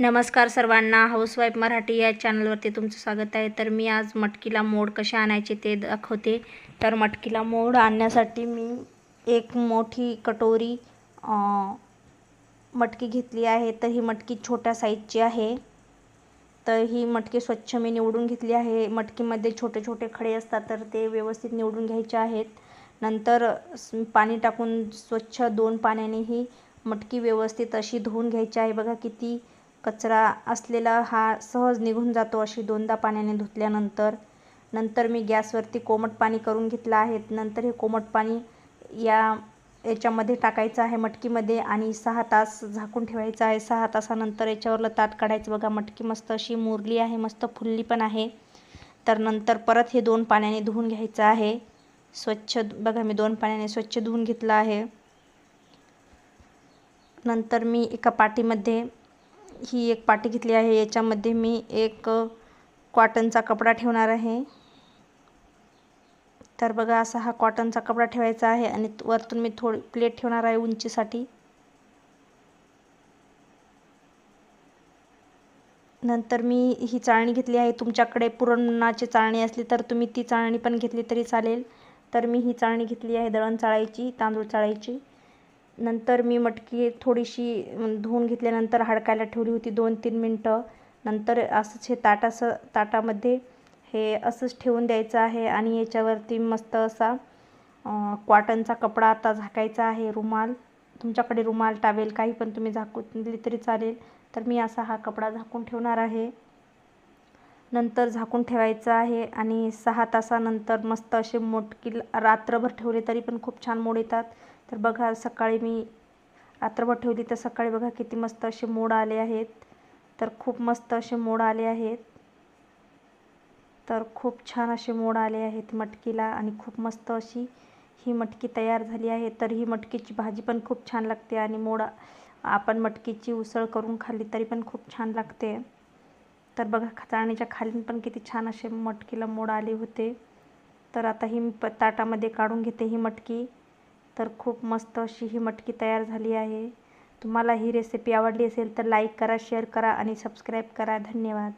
नमस्कार सर्वांना. हाऊसवाईफ मराठी या चॅनलवरती तुमचं स्वागत आहे. तर मी आज मटकीला मोड कसे आणायचे ते दाखवते. तर मटकीला मोड आणण्यासाठी मी एक मोठी कटोरी मटकी घेतली आहे. तर ही मटकी छोट्या साईजची आहे. तर ही मटकी स्वच्छ मी निवडून घेतली आहे. मटकीमध्ये छोटे छोटे खडे असतात तर ते व्यवस्थित निवडून घ्यायचे आहेत. नंतर पाणी टाकून स्वच्छ दोन पाण्याने ही मटकी व्यवस्थित अशी धुवून घ्यायची आहे. बघा किती कचरा असलेला हा सहज निघून जातो अशी दोनदा पाण्याने धुतल्यानंतर. नंतर मी गॅसवरती कोमट पाणी करून घेतलं आहे. नंतर हे कोमट पाणी या याच्यामध्ये टाकायचं आहे मटकीमध्ये आणि सहा तास झाकून ठेवायचं आहे. सहा तासानंतर याच्यावरलं ताट काढायचं. बघा मटकी मस्त अशी मुरली आहे मस्त फुलली पण आहे. तर नंतर परत हे दोन पाण्याने धुवून घ्यायचं आहे. स्वच्छ बघा मी दोन पाण्याने स्वच्छ धुवून घेतलं आहे. नंतर मी एका पाटीमध्ये ही एक पाटी घेतली आहे. याच्यामध्ये मी एक कॉटनचा कपडा ठेवणार आहे. तर बघा असा हा कॉटनचा कपडा ठेवायचा आहे आणि वरतून मी थोडी प्लेट ठेवणार आहे उंचीसाठी. नंतर मी ही चाळणी घेतली आहे. तुमच्याकडे पुरणाची चाळणी असली तर तुम्ही ती चाळणी पण घेतली तरी चालेल. तर मी ही चाळणी घेतली आहे दळण चाळायची तांदूळ चाळायची. नंतर मी मटकी थोडीशी धुवून घेतल्यानंतर हडकायला ठेवली होती दोन तीन मिनटं. नंतर असंच हे ताट असं ताटामध्ये हे असंच ठेवून द्यायचं आहे आणि याच्यावरती मस्त असा कॉटनचा कपडा आता झाकायचा आहे रुमाल. तुमच्याकडे रुमाल टावेल काही पण तुम्ही झाकून दिली तरी चालेल. तर मी असा हा कपडा झाकून ठेवणार आहे. नंतर झाकून ठेवायचं आहे आणि सहा तासानंतर मस्त असे मोटकी रात्रभर ठेवले तरी पण खूप छान मोड येतात. तर बघा सकाळी मी रात्रभर ठेवली तर सकाळी बघा किती मस्त असे मोड आले आहेत. तर खूप मस्त असे मोड आले आहेत. तर खूप छान असे मोड आले आहेत मटकीला आणि खूप मस्त अशी ही मटकी तयार झाली आहे. तर ही मटकीची भाजी पण खूप छान लागते आणि मोड आपण मटकीची उसळ करून खाल्ली तरी पण खूप छान लागते. तर बघा चाळणीच्या खाली पण किती छान असे मटकीला मोड आले होते. तर आता ही प ताटामध्ये काढून घेते ही मटकी. तर खूप मस्त अशी ही मटकी तयार झाली आहे. तुम्हाला ही रेसिपी आवडली असेल तर लाईक करा शेअर करा आणि सबस्क्राईब करा. धन्यवाद.